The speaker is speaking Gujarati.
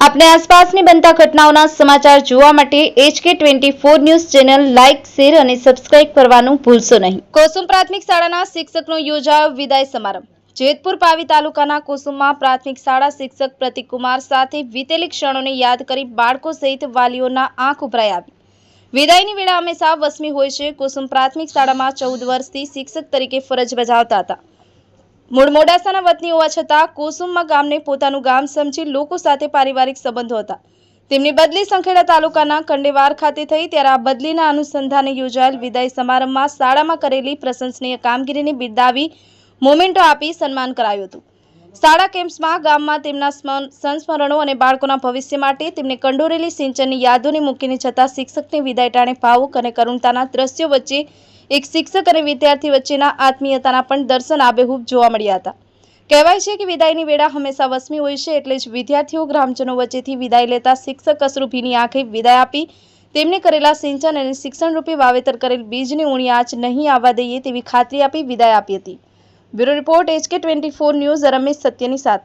આપણે આસપાસની બનતા ઘટનાઓના સમાચાર જોવા માટે HK twenty four news channel like, share અને સબસ્ક્રાઇબ કરવાનું ભૂલશો નહીં. કોસુમ પ્રાથમિક શાળાના શિક્ષકનો યોજાયો વિદાય સમારંભ. જેતપુર પાવી તાલુકાના કુસુમમાં પ્રાથમિક શાળા શિક્ષક પ્રતિકકુમાર સાથે વીતેલી ક્ષણોને યાદ કરી બાળકો સહિત વાલીઓના આંખ ઉભરાઈ આવી. વિદાયની વેળા હંમેશા વસમી હોય છે. કુસુમ પ્રાથમિક શાળામાં ચૌદ વર્ષથી શિક્ષક તરીકે ફરજ બજાવતા હતા. મૂળ મોડાસાના વતની હોવા છતાં કુસુમમાં ગામને પોતાનું ગામ સમજી લોકો સાથે પારિવારિક સંબંધો હતા. તેમની બદલી સંખેડા તાલુકાના કંડેવાર ખાતે થઈ, ત્યારે આ બદલીના અનુસંધાને યોજાયેલ વિદાય સમારંભમાં શાળામાં કરેલી પ્રશંસનીય કામગીરીને બિરદાવી મોમેન્ટો આપી સન્માન કરાયું હતું. શાળા કેમ્પ્સમાં ગામમાં તેમના સ્મ- સંસ્મરણો અને બાળકોના ભવિષ્ય માટે તેમને કંડોરેલી સિંચનની યાદોને મૂકીને જતા શિક્ષકની વિદાય ટાણે ભાવુક અને કરુણતાના દ્રશ્યો વચ્ચે એક શિક્ષક અને વિદ્યાર્થી વચ્ચેના આત્મીયતાના પણ દર્શન આબેહૂબ જોવા મળ્યા હતા. કહેવાય છે કે વિદાયની વેળા હંમેશા વસમી હોય છે એટલે જ વિદ્યાર્થીઓ ગ્રામજનો વચ્ચેથી વિદાય લેતા શિક્ષક અસરૂભીની આંખે વિદાય આપી તેમને કરેલા સિંચન અને શિક્ષણરૂપી વાવેતર કરેલ બીજની ઉણી આંચ નહીં આવવા દઈએ તેવી ખાતરી આપી વિદાય આપી હતી. Bureau report HK twenty four news Ramesh સત્યની સાથે.